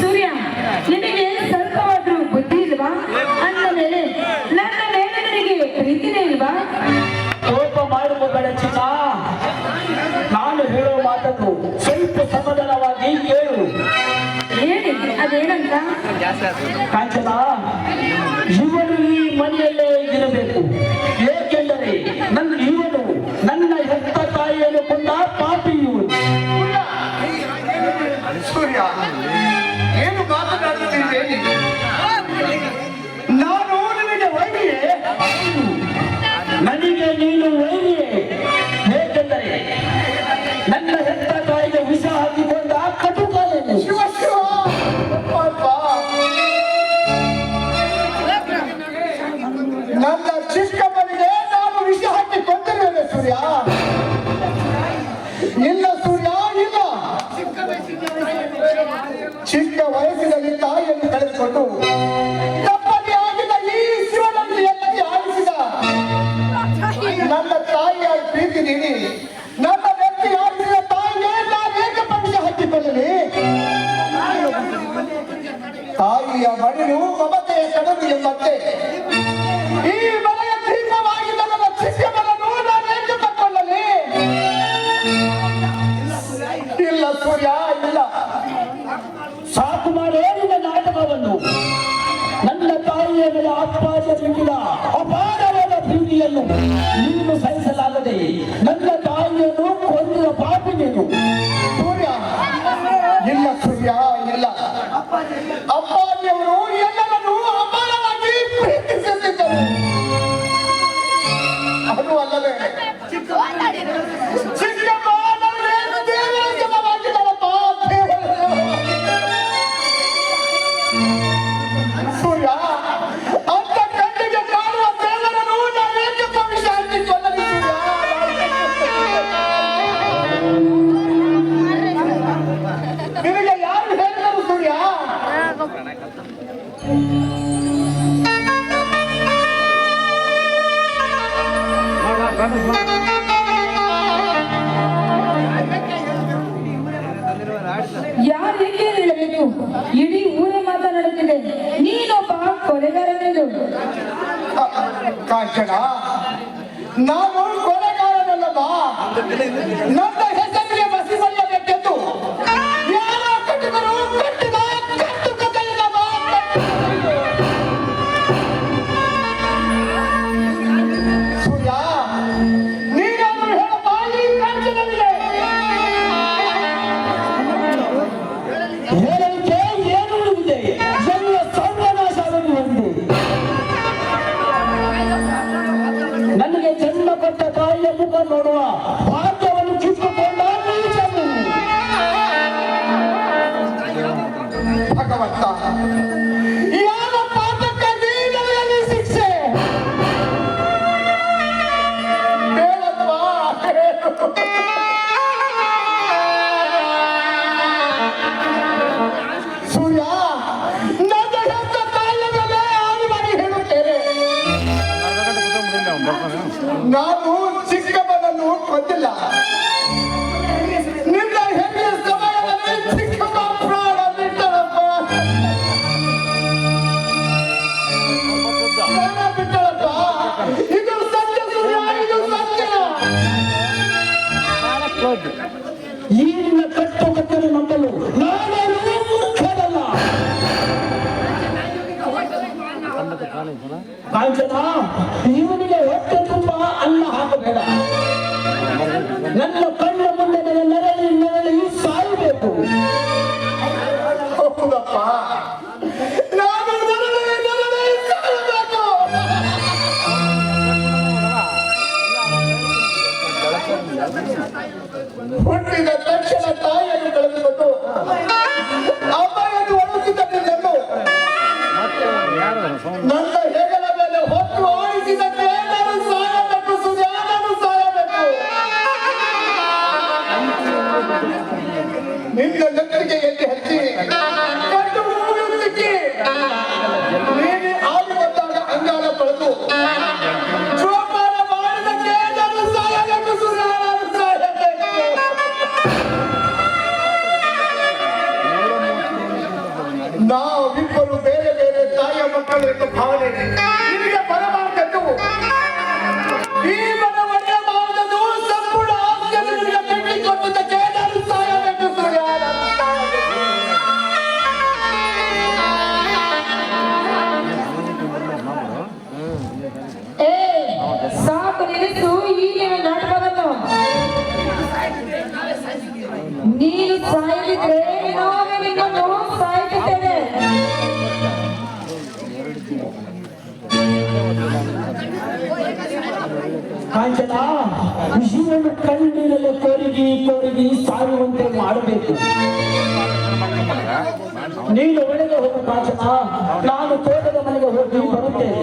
ಸೂರ್ಯ ನಿನಗೆ ಸ್ವಲ್ಪವಾದ್ರೂ ಬುದ್ಧಿ ಇಲ್ವಾ? ಅಂದ ಮೇಲೆ ನನ್ನ ಮೇಲೆ ನಿನಗೆ ಪ್ರೀತಿನೇ ಇಲ್ವಾ? ಕೋಪ ಮಾಡುವುಗಳ ಚಿನ್ನ ನಾನು ಹೇಳೋ ಮಾತನ್ನು ಸ್ವಲ್ಪ ಸಮಾಧಾನವಾಗಿ ಕೇಳು. ಹೇಳಿ ಅದೇನಂತ? ಕಾಂಚನ ನೀಡಿ ನನ್ನ ವ್ಯಕ್ತಿ ಆಡಿಸಿದ ತಾಯಿಗೆ ನಾನು ಏಕೆ ಪಕ್ಷ ಹತ್ತಿಕೊಳ್ಳಲಿ ತಾಯಿಯ ಮಡಿಲು ಮಮತೆಯ ಕಡಲು ಎಂಬಂತೆ ಈ ಮನೆಯ ದೀಪವಾಗಿದ್ದ ನನ್ನ ಚಿಕ್ಕಮ್ಮನನ್ನು ನಾನು ಏಕೆ ತಕ್ಕೊಳ್ಳಲಿ ಇಲ್ಲ ಸೂರ್ಯ, ಇಲ್ಲ. ಸಾಕು ಮಾಡಿದ ನಾಟಕವನ್ನು. ನನ್ನ ತಾಯಿಯ ಮೇಲೆ ಅಪ್ಪಾಜ ಬಿಟ್ಟಿದ ಅಪಾರವಾದ ಪ್ರೀತಿಯನ್ನು ನೀನು ಸಹಿಸಲಾಗದೆ ನನ್ನ ತಾಯಿಯನ್ನು ಕೊಂದಿದ ಪಾಪಿ ನೀನು ಸೂರ್ಯ ಇಲ್ಲ ಸೂರ್ಯ ಇಲ್ಲ. ಅಪ್ಪಾಜಿಯವರು ಎಲ್ಲರನ್ನೂ ಯಾರು ಏಕೆ ಹೇಳಬೇಕು? ಇಡೀ ಊರೇ ಮಾತನಾಡುತ್ತಿದೆ. ನೀನೊಬ್ಬ ಕೊಲೆಗಾರನೆಂದು. ಕಾಂಚನ ನಾನು ಕೊಲೆಗಾರನಲ್ಲಮ್ಮ ನನ್ನ ಮುಖ ನೋಡುವ ಭಾಗ್ಯವನ್ನು ನೀಚನು. ಭಗವಂತ ಯಾವ ಪಾಪಕ್ಕಾಗಿ ನನಗೆ ಶಿಕ್ಷೆ? ಸೂರ್ಯ ನಾನು ಕೊಂದಿಲ್ಲ ನಿನ್ನ ಹೆಮ್ಮೆಯ ಸಮಯದಲ್ಲಿ ಚಿಕ್ಕಮ್ಮ ಪ್ರಾಣ ಇದು ಸತ್ಯ ಸೂರ್ಯ ಇದು ಸತ್ಯ. ಕಟ್ಟು ಕಟ್ಟಲು ನಂಬಲು ಕಾಂಚನ ಇವನಿಗೆ ಹೊಟ್ಟೆ ತುಂಬ ಅನ್ನ ಹಾಕಬೇಡ. ನನ್ನ ಕಣ್ಣ ಮುಂದೆ ನನ್ನ ನೆರಳಿ ನೆರಳಿ ಸಾಯಬೇಕು. ಹೌದಪ್ಪ. ನಾನು ಹುಟ್ಟಿದ ನಿನ್ನ ನಂಬಿಕೆ ಎಲ್ಲಿ ಹಚ್ಚಿ ನೀನೆ ಆಗಿ ಬಂದಾಗ ಅಂಗಾಲ ಪಡೆದು ನಾವಿಬ್ಬರು ಬೇರೆ ಬೇರೆ ತಾಯಿಯ ಮಕ್ಕಳು ಎಂದು ಭಾವನೆ ನಿಲ್ಲಿಸು ಈಗಿನ ನಾಟಕವನ್ನು. ನೀನು ಸಾಯಲಿದ್ರೆ ನಾವೇ ನಿನ್ನನ್ನು ಸಾಯಿಸುತ್ತೇವೆ ಕಾಂಚನ ಸಾಯುವಂತೆ ಮಾಡಬೇಕು. ನೀನು ಒಳಗೆ ಹೋಗು ಕಾಂಚನ, ನಾನು ತೋಟದ ಮನೆಗೆ ಹೋಗಿ ಬರುತ್ತೇನೆ.